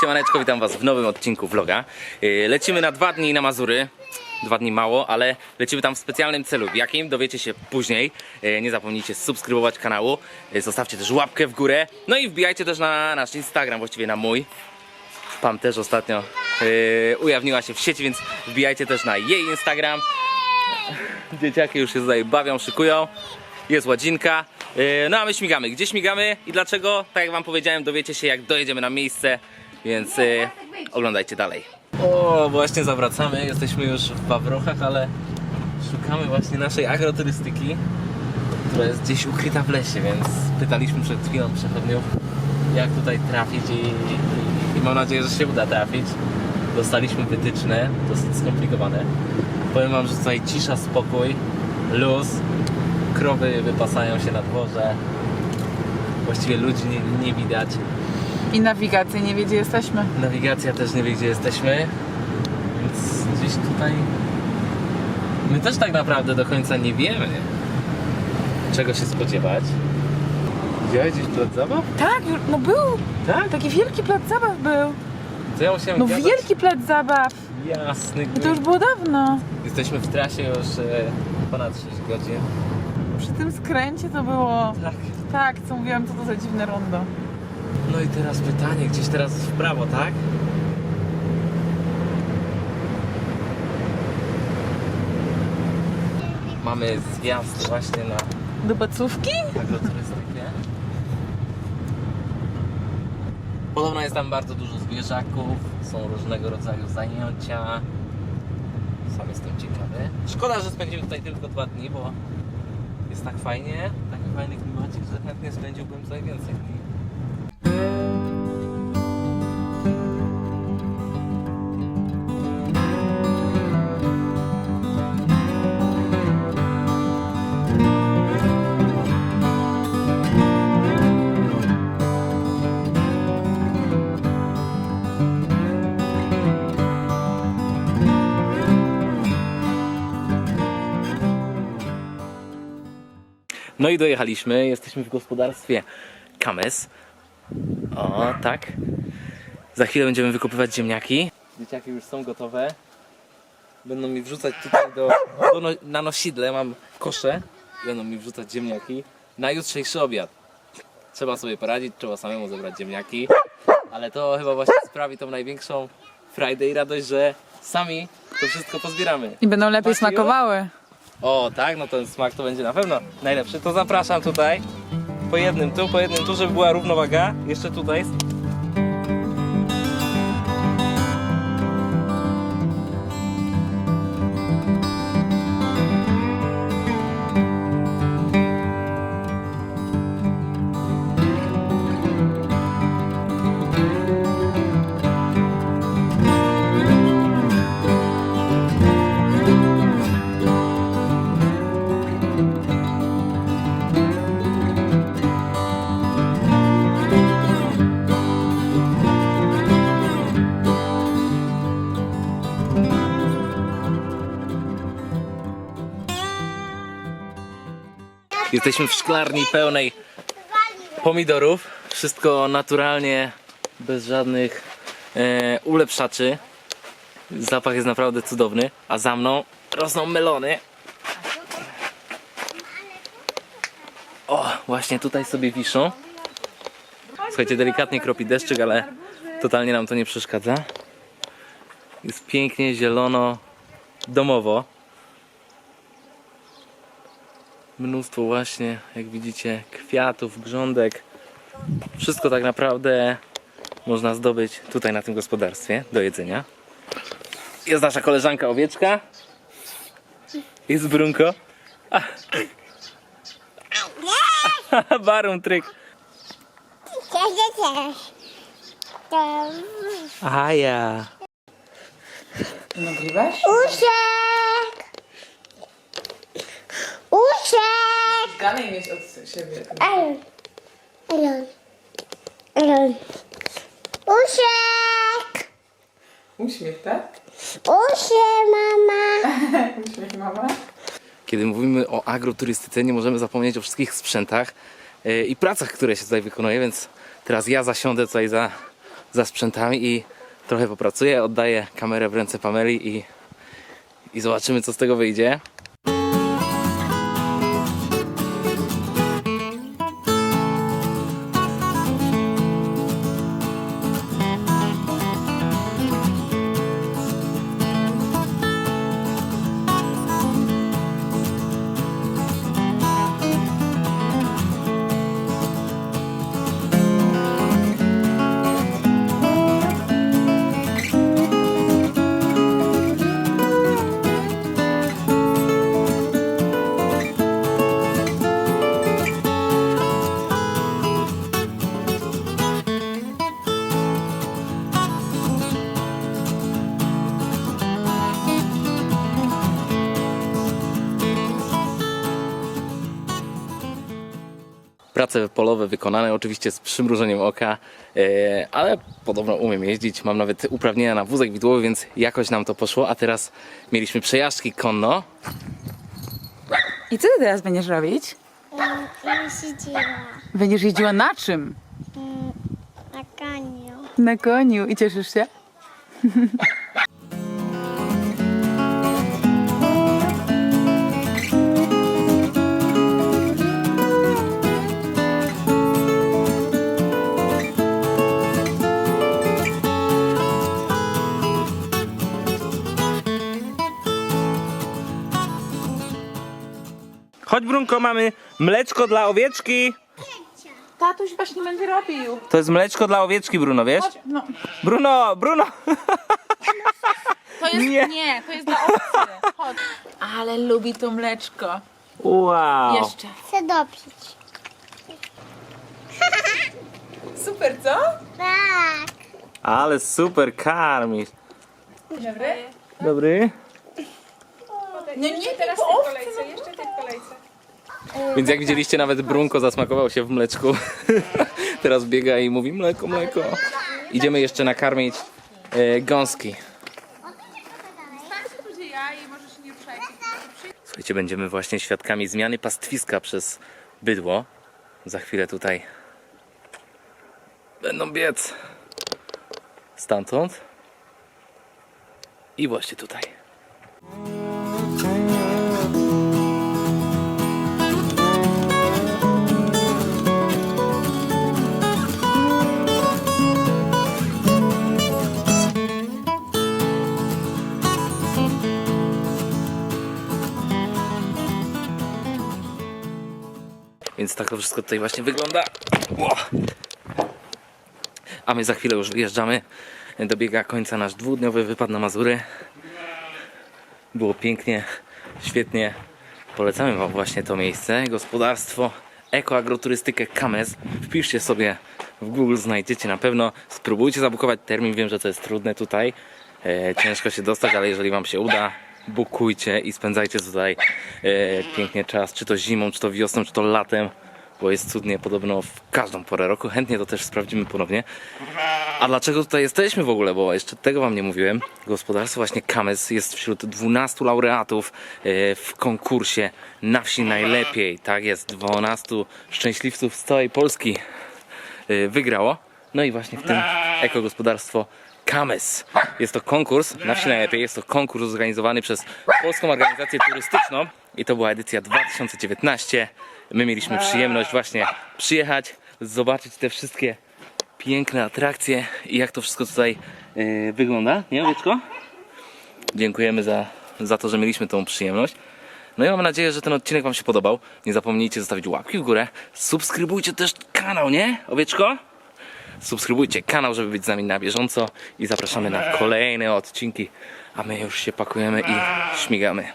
Siemaneczko, witam was w nowym odcinku vloga. Yy, Lecimy na dwa dni na Mazury. Dwa dni mało, ale lecimy tam w specjalnym celu. W jakim dowiecie się później. Yy, Nie zapomnijcie subskrybować kanału. Yy, Zostawcie też łapkę w górę. No i wbijajcie też na nasz Instagram, właściwie na mój. Pam też ostatnio ujawniła się w sieci, więc wbijajcie też na jej Instagram. Dzieciaki już się tutaj bawią, szykują. Jest ładzinka. No a my śmigamy. Gdzie śmigamy i dlaczego? Tak jak wam powiedziałem, dowiecie się jak dojedziemy na miejsce, więc yy, oglądajcie dalej. O, właśnie zawracamy. Jesteśmy już w Wawrochach, ale szukamy właśnie naszej agroturystyki, która jest gdzieś ukryta w lesie, więc pytaliśmy przed chwilą przechodniów, jak tutaj trafić i, i, i mam nadzieję, że się uda trafić. Dostaliśmy wytyczne, dosyć skomplikowane. Powiem wam, że tutaj cisza, spokój, luz, krowy wypasają się na dworze. Właściwie ludzi nie, nie widać. I nawigacji nie wie, gdzie jesteśmy. Nawigacja też nie wie, gdzie jesteśmy, więc gdzieś tutaj my też tak naprawdę do końca nie wiemy, czego się spodziewać. Widziałeś gdzieś plac zabaw? Tak, no był. Tak? Taki wielki plac zabaw był. Co ja musiałem No gadać? wielki plac zabaw. Jasny No to już było dawno. Jesteśmy w trasie już e, ponad 6 godzin. Przy tym skręcie to było... Tak. Tak, co mówiłam, co to za dziwne rondo. No i teraz pytanie, gdzieś teraz w prawo, tak? Mamy zjazd właśnie na Do Bacówki? agroturystykę. Podobno jest tam bardzo dużo zwierzaków, są różnego rodzaju zajęcia. Sam jestem ciekawy. Szkoda, że spędzimy tutaj tylko dwa dni, bo jest tak fajnie, taki fajny klimacik, że chętnie spędziłbym tutaj więcej dni. No i dojechaliśmy, jesteśmy w gospodarstwie Kames. O, tak. Za chwilę będziemy wykopywać ziemniaki. Dzieciaki już są gotowe. Będą mi wrzucać tutaj do, do no, na nosidle, mam kosze. Będą mi wrzucać ziemniaki na jutrzejszy obiad. Trzeba sobie poradzić, trzeba samemu zebrać ziemniaki. Ale to chyba właśnie sprawi tą największą i radość, że sami to wszystko pozbieramy. I będą lepiej smakowały. O, tak, no ten smak to będzie na pewno najlepszy. To zapraszam tutaj. Po jednym tu, po jednym tu, żeby była równowaga. Jeszcze tutaj. Jesteśmy w szklarni pełnej pomidorów. Wszystko naturalnie, bez żadnych e, ulepszaczy. Zapach jest naprawdę cudowny. A za mną rosną melony. O, właśnie tutaj sobie wiszą. Słuchajcie, delikatnie kropi deszczyk, ale totalnie nam to nie przeszkadza. Jest pięknie, zielono, domowo. Mnóstwo właśnie, jak widzicie, kwiatów, grządek. Wszystko tak naprawdę można zdobyć tutaj na tym gospodarstwie do jedzenia. Jest nasza koleżanka owieczka. Jest Brunko. A. Barum tryk. Cześć, cześć. Ja. Nagrywasz? Uszek! Uszek! Dalej mieć od siebie. Ej. Elon. Elon. Uszek! Uśmiech, tak? Uszek, mama! Uśmiech mama. Kiedy mówimy o agroturystyce, nie możemy zapomnieć o wszystkich sprzętach e, i pracach, które się tutaj wykonuje, więc teraz ja zasiądę tutaj za za sprzętami i trochę popracuję, oddaję kamerę w ręce Pameli i, i zobaczymy co z tego wyjdzie. Prace polowe wykonane oczywiście z przymrużeniem oka, e, ale podobno umiem jeździć. Mam nawet uprawnienia na wózek widłowy, więc jakoś nam to poszło. A teraz mieliśmy przejażdżki konno. I co ty teraz będziesz robić? Jeździła Będziesz jeździła na czym? na koniu. Na koniu. I cieszysz się? Chodź Brunko, mamy mleczko dla owieczki. Tatuś właśnie będzie robił. To jest mleczko dla owieczki, Bruno, wiesz? No. Bruno, Bruno! To jest, Nie. nie. to jest dla owcy. Chodź. Ale lubi to mleczko. Wow! Jeszcze. Chcę dopić. Super, co? Tak. Ale super karmisz. Dobry. Dobry. No nie, teraz po owcy. jeszcze w kolejce. Więc jak widzieliście, nawet Brunko zasmakował się w mleczku. Teraz biega i mówi mleko, mleko. Idziemy jeszcze nakarmić e, gąski. Słuchajcie, będziemy właśnie świadkami zmiany pastwiska przez bydło. Za chwilę tutaj będą biec stamtąd i właśnie tutaj. Tak to wszystko tutaj właśnie wygląda. A my za chwilę już wyjeżdżamy. Dobiega końca nasz dwudniowy wypad na Mazury. Było pięknie, świetnie. Polecamy Wam właśnie to miejsce. Gospodarstwo, ekoagroturystykę Kames. Wpiszcie sobie w Google, znajdziecie na pewno. Spróbujcie zabukować termin. Wiem, że to jest trudne tutaj. E, ciężko się dostać, ale jeżeli Wam się uda, bukujcie i spędzajcie tutaj e, pięknie czas. Czy to zimą, czy to wiosną, czy to latem. Bo jest cudnie podobno w każdą porę roku. Chętnie to też sprawdzimy ponownie. A dlaczego tutaj jesteśmy w ogóle? Bo jeszcze tego wam nie mówiłem. Gospodarstwo właśnie Kames jest wśród 12 laureatów e, w konkursie na wsi najlepiej. Tak jest, 12 szczęśliwców z całej Polski e, wygrało. No i właśnie w tym ekogospodarstwo Kames. Jest to konkurs, na wsi najlepiej, jest to konkurs zorganizowany przez Polską Organizację Turystyczną i to była edycja 2019. My mieliśmy przyjemność właśnie przyjechać, zobaczyć te wszystkie piękne atrakcje i jak to wszystko tutaj yy, wygląda, nie Owieczko? Dziękujemy za, za to, że mieliśmy tą przyjemność. No i mam nadzieję, że ten odcinek Wam się podobał. Nie zapomnijcie zostawić łapki w górę. Subskrybujcie też kanał, nie? Owieczko? Subskrybujcie kanał, żeby być z nami na bieżąco i zapraszamy na kolejne odcinki. A my już się pakujemy i śmigamy.